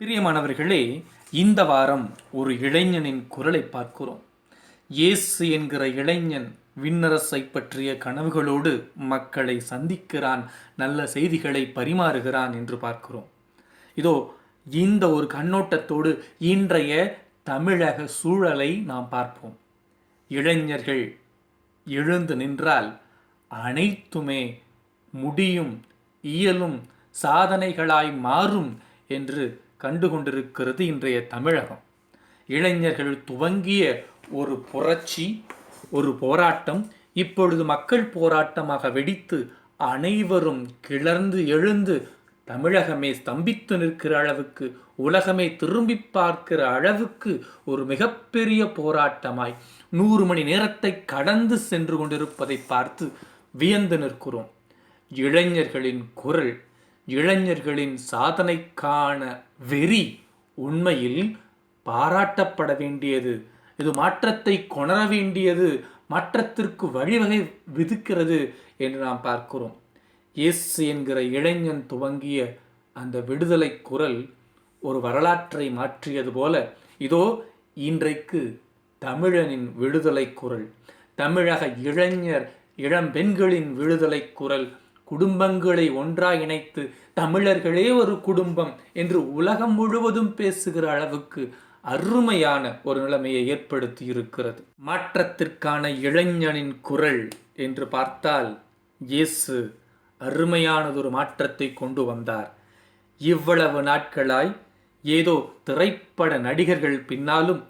பிரியமானவர்களே இந்த வாரம் ஒரு இளைஞனின் குரலை பார்க்கிறோம். இயேசு என்கிற இளைஞன் விண்ணரசை பற்றிய கனவுகளோடு மக்களை சந்திக்கிறான் நல்ல செய்திகளை பரிமாறுகிறான் என்று பார்க்கிறோம். இதோ இந்த ஒரு கண்ணோட்டத்தோடு இன்றைய தமிழக சூழலை நாம் பார்ப்போம். இளைஞர்கள் எழுந்து நின்றால் அனைத்துமே முடியும் இயலும் சாதனைகளாய் மாறும் என்று கண்டுகொண்டிருக்கிறது இன்றைய தமிழகம். இளைஞர்கள் துவங்கிய ஒரு புரட்சி ஒரு போராட்டம் இப்பொழுது மக்கள் போராட்டமாக வெடித்து அனைவரும் கிளர்ந்து எழுந்து தமிழகமே ஸ்தம்பித்து நிற்கிற அளவுக்கு உலகமே திரும்பி பார்க்கிற அளவுக்கு ஒரு மிகப்பெரிய போராட்டமாய் நூறு மணி நேரத்தை கடந்து சென்று கொண்டிருப்பதை பார்த்து வியந்து நிற்கிறோம். இளைஞர்களின் குரல் இளைஞர்களின் சாதனைக்கான வெறி உண்மையில் பாராட்டப்பட வேண்டியது. இது மாற்றத்தை கொணர வேண்டியது. மாற்றத்திற்கு வழிவகை விதிக்கிறது என்று நாம் பார்க்கிறோம். இயேசு என்கிற இளைஞன் துவங்கிய அந்த விடுதலை குரல் ஒரு வரலாற்றை மாற்றியது போல இதோ இன்றைக்கு தமிழனின் விடுதலை குரல். தமிழக இளைஞர் இளம்பெண்களின் விடுதலை குரல் குடும்பங்களை ஒன்றாய் இணைத்து தமிழர்களே ஒரு குடும்பம் என்று உலகம் முழுவதும் பேசுகிற அளவுக்கு அருமையான ஒரு நிலைமையை ஏற்படுத்தி இருக்கிறது மாற்றத்திற்கான இளைஞனின் குரல் என்று பார்த்தால் இயேசு அருமையானதொரு மாற்றத்தை கொண்டு வந்தார். இவ்வளவு நாட்களாய் ஏதோ திரைப்பட நடிகர்கள் பின்னாலும்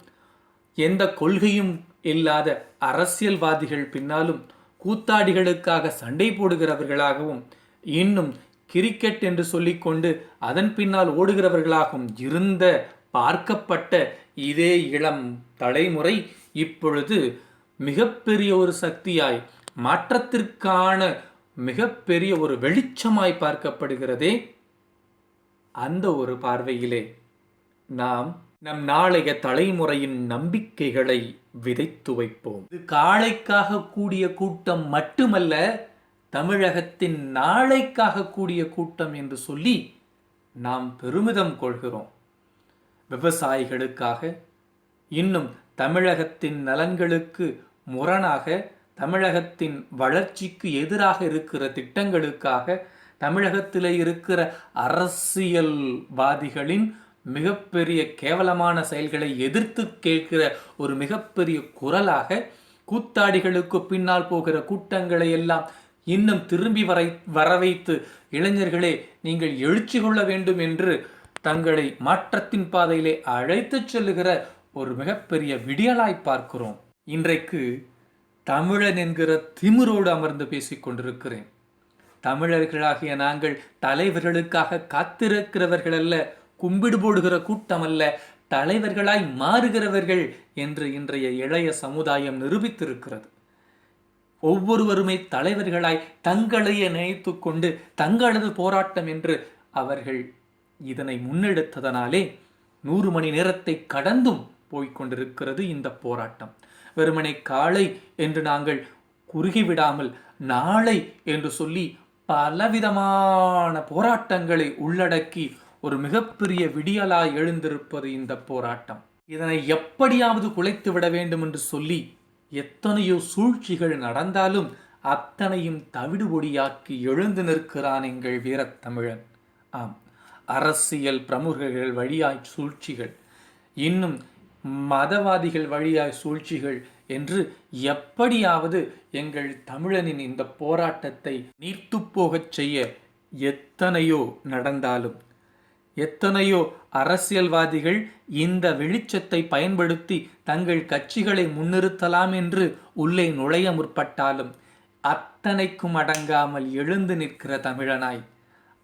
எந்த கொள்கையும் இல்லாத அரசியல்வாதிகள் பின்னாலும் கூத்தாடிகளுக்காக சண்டை போடுகிறவர்களாகவும் இன்னும் கிரிக்கெட் என்று சொல்லிக்கொண்டு அதன் பின்னால் ஓடுகிறவர்களாகவும் இருந்த பார்க்கப்பட்ட இதே இளம் தலைமுறை இப்பொழுது மிகப்பெரிய ஒரு சக்தியாய் மாற்றத்திற்கான மிகப்பெரிய ஒரு வெளிச்சமாய் பார்க்கப்படுகிறதே அந்த ஒரு பார்வையிலே. நாம் நம் நாளைய தலைமுறையின் நம்பிக்கைகளை விதைத்து வைப்போம். இது காளைக்காக கூடிய கூட்டம் மட்டுமல்ல தமிழகத்தின் நாளைக்காக கூடிய கூட்டம் என்று சொல்லி நாம் பெருமிதம் கொள்கிறோம். விவசாயிகளுக்காக இன்னும் தமிழகத்தின் நலன்களுக்கு முரணாக தமிழகத்தின் வளர்ச்சிக்கு எதிராக இருக்கிற திட்டங்களுக்காக தமிழகத்தில் இருக்கிற அரசியல்வாதிகளின் மிகப்பெரிய கேவலமான செயல்களை எதிர்த்து கேட்கிற ஒரு மிகப்பெரிய குரலாக கூத்தாடிகளுக்கு பின்னால் போகிற கூட்டங்களை எல்லாம் இன்னும் திரும்பி வரை வர வைத்து இளைஞர்களே நீங்கள் எழுச்சி கொள்ள வேண்டும் என்று தங்களை மாற்றத்தின் பாதையிலே அழைத்துச் செல்லுகிற ஒரு மிகப்பெரிய விடியலாய் பார்க்கிறோம். இன்றைக்கு தமிழன் என்கிற திமிரோடு அமர்ந்து பேசிக் கொண்டிருக்கிறேன். தமிழர்களாகிய நாங்கள் தலைவர்களுக்காக காத்திருக்கிறவர்கள் அல்ல கும்பிடு போடுகிற கூட்டம் அல்ல தலைவர்களாய் மாறுகிறவர்கள் என்று இன்றைய இளைய சமுதாயம் நிரூபித்திருக்கிறது. ஒவ்வொருவருமே தலைவர்களாய் தங்களையே நினைத்து கொண்டு தங்களது போராட்டம் என்று அவர்கள் இதனை முன்னெடுத்ததனாலே நூறு மணி நேரத்தை கடந்தும் போய்கொண்டிருக்கிறது இந்த போராட்டம். வெறுமனை காலை என்று நாங்கள் குறுகிவிடாமல் நாளை என்று சொல்லி பலவிதமான போராட்டங்களை உள்ளடக்கி ஒரு மிகப்பெரிய விடியலாய் எழுந்திருப்பது இந்த போராட்டம். இதனை எப்படியாவது குலைத்து விட வேண்டும் என்று சொல்லி எத்தனையோ சூழ்ச்சிகள் நடந்தாலும் அத்தனையும் தவிடு பொடியாக்கி எழுந்து நிற்கிறான் எங்கள் வீரத்தமிழன். ஆம் அரசியல் பிரமுகர்கள் வழியாய் சூழ்ச்சிகள் இன்னும் மதவாதிகள் வழியாய் சூழ்ச்சிகள் என்று எப்படியாவது எங்கள் தமிழனின் இந்த போராட்டத்தை நீர்த்துப் போகச் செய்ய எத்தனையோ நடந்தாலும் எத்தனையோ அரசியல்வாதிகள் இந்த வெளிச்சத்தை பயன்படுத்தி தங்கள் கட்சிகளை முன்னிறுத்தலாம் என்று உள்ளே நுழைய முற்பட்டாலும் அத்தனைக்கும் அடங்காமல் எழுந்து நிற்கிற தமிழனாய்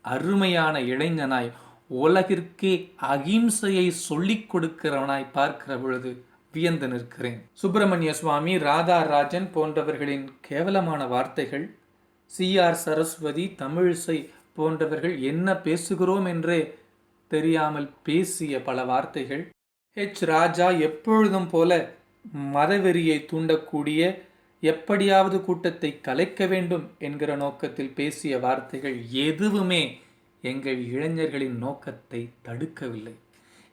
அருமையான இளைஞனாய் உலகிற்கே அகிம்சையை சொல்லிக் கொடுக்கிறவனாய் பார்க்கிற பொழுது வியந்து நிற்கிறேன். சுப்பிரமணிய சுவாமி ராதா ராஜன் போன்றவர்களின் கேவலமான வார்த்தைகள் சி ஆர் சரஸ்வதி தமிழிசை போன்றவர்கள் என்ன பேசுகிறோம் என்றே தெரியாமல் பேசிய பல வார்த்தைகள். ஹெச் ராஜா எப்பொழுதும் போல மதவெறியை தூண்டக்கூடிய எப்படியாவது கூட்டத்தை கலைக்க வேண்டும் என்கிற நோக்கத்தில் பேசிய வார்த்தைகள் எதுவுமே எங்கள் இளைஞர்களின் நோக்கத்தை தடுக்கவில்லை.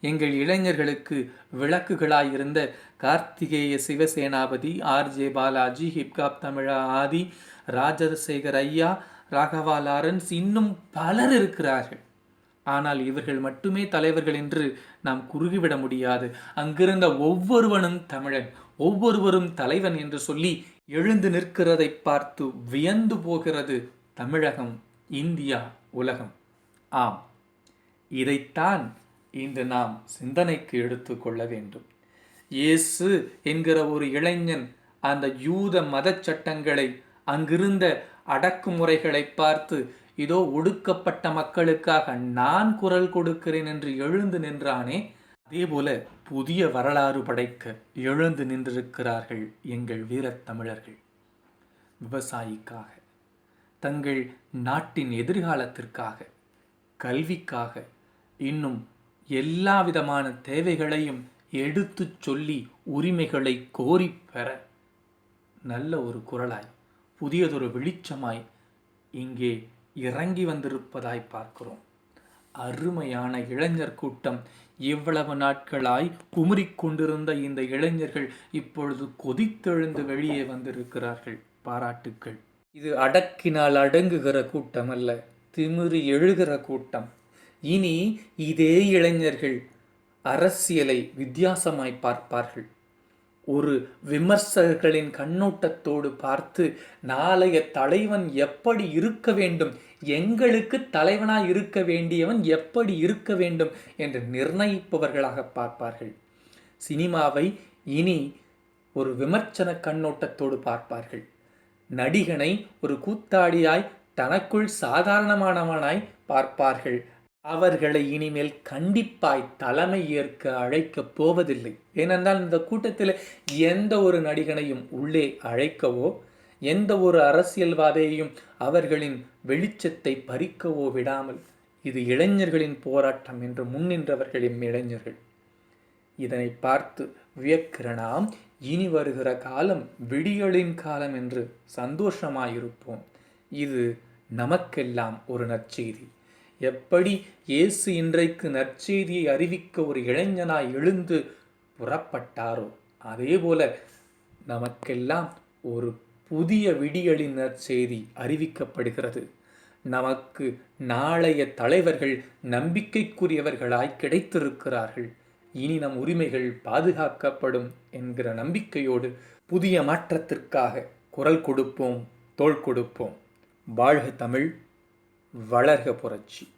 எங்கள் இளைஞர்களுக்கு விளக்குகளாயிருந்த கார்த்திகேய சிவசேனாபதி ஆர். ஜே. பாலாஜி ஹிப்காப் தமிழா ஆதி ராஜசேகர் ஐயா ராகவா லாரன்ஸ் இன்னும் பலர் இருக்கிறார்கள். ஆனால் இவர்கள் மட்டுமே தலைவர்கள் என்று நாம் குறுகிவிட முடியாது. அங்கிருந்த ஒவ்வொருவனும் தமிழன் ஒவ்வொருவரும் தலைவன் என்று சொல்லி எழுந்து நிற்கிறதை பார்த்து வியந்து போகிறது தமிழகம் இந்தியா உலகம். ஆம் இதைத்தான் இன்று நாம் சிந்தனைக்கு எடுத்துக்கொள்ள வேண்டும். இயேசு என்கிற ஒரு இளைஞன் அந்த யூத மதச் சட்டங்களை அங்கிருந்த அடக்குமுறைகளை பார்த்து இதோ ஒடுக்கப்பட்ட மக்களுக்காக நான் குரல் கொடுக்கிறேன் என்று எழுந்து நின்றானே. அதேபோல புதிய வரலாறு படைக்க எழுந்து நின்றிருக்கிறார்கள் எங்கள் வீரத் தமிழர்கள். விவசாயிக்காக தங்கள் நாட்டின் எதிர்காலத்திற்காக கல்விக்காக இன்னும் எல்லா விதமான தேவைகளையும் எடுத்துச் சொல்லி உரிமைகளை கோரிப் பெற நல்ல ஒரு குரலாய் புதியதொரு வெளிச்சமாய் இங்கே இறங்கி வந்திருப்பதாய் பார்க்கிறோம். அருமையான இளைஞர் கூட்டம். இவ்வளவு நாட்களாய் குமுறிக் கொண்டிருந்த இந்த இளைஞர்கள் இப்பொழுது கொதித்தெழுந்து வெளியே வந்திருக்கிறார்கள். பாராட்டுக்கள். இது அடக்கினால் அடங்குகிற கூட்டம் அல்ல திமிறி எழுகிற கூட்டம். இனி இதே இளைஞர்கள் அரசியலை வித்தியாசமாய் பார்ப்பார்கள். ஒரு விமர்சகர்களின் கண்ணோட்டத்தோடு பார்த்து நாளைய தலைவன் எப்படி இருக்க வேண்டும்? எங்களுக்கு தலைவனாய் இருக்க வேண்டியவன் எப்படி இருக்க வேண்டும்? என்று நிர்ணயிப்பவர்களாக பார்ப்பார்கள். சினிமாவை இனி ஒரு விமர்சன கண்ணோட்டத்தோடு பார்ப்பார்கள். நடிகனை ஒரு கூத்தாடியாய் தனக்குள் சாதாரணமானவனாய் பார்ப்பார்கள். அவர்களை இனிமேல் கண்டிப்பாய் தலைமை ஏற்க அழைக்கப் போவதில்லை. ஏனென்றால் இந்த கூட்டத்தில் எந்த ஒரு நடிகனையும் உள்ளே அழைக்கவோ எந்த ஒரு அரசியல்வாதியையும் அவர்களின் வெளிச்சத்தை பறிக்கவோ விடாமல் இது இளைஞர்களின் போராட்டம் என்று முன்னின்றவர்களின் இளைஞர்கள். இதனை பார்த்து வியக்கிற நாம் இனி வருகிற காலம் விடியலின் காலம் என்று சந்தோஷமாயிருப்போம். இது நமக்கெல்லாம் ஒரு நற்செய்தி. எப்படி இயேசு இன்றைக்கு நற்செய்தியை அறிவிக்க ஒரு இளைஞனாய் எழுந்து புறப்பட்டாரோ அதேபோல நமக்கெல்லாம் ஒரு புதிய விடியலின் நற்செய்தி அறிவிக்கப்படுகிறது. நமக்கு நாளைய தலைவர்கள் நம்பிக்கைக்குரியவர்களாய் கிடைத்திருக்கிறார்கள். இனி நம் உரிமைகள் பாதுகாக்கப்படும் என்கிற நம்பிக்கையோடு புதிய மாற்றத்திற்காக குரல் கொடுப்போம் தோள் கொடுப்போம். வாழ்க தமிழ். வளர்க புரட்சி.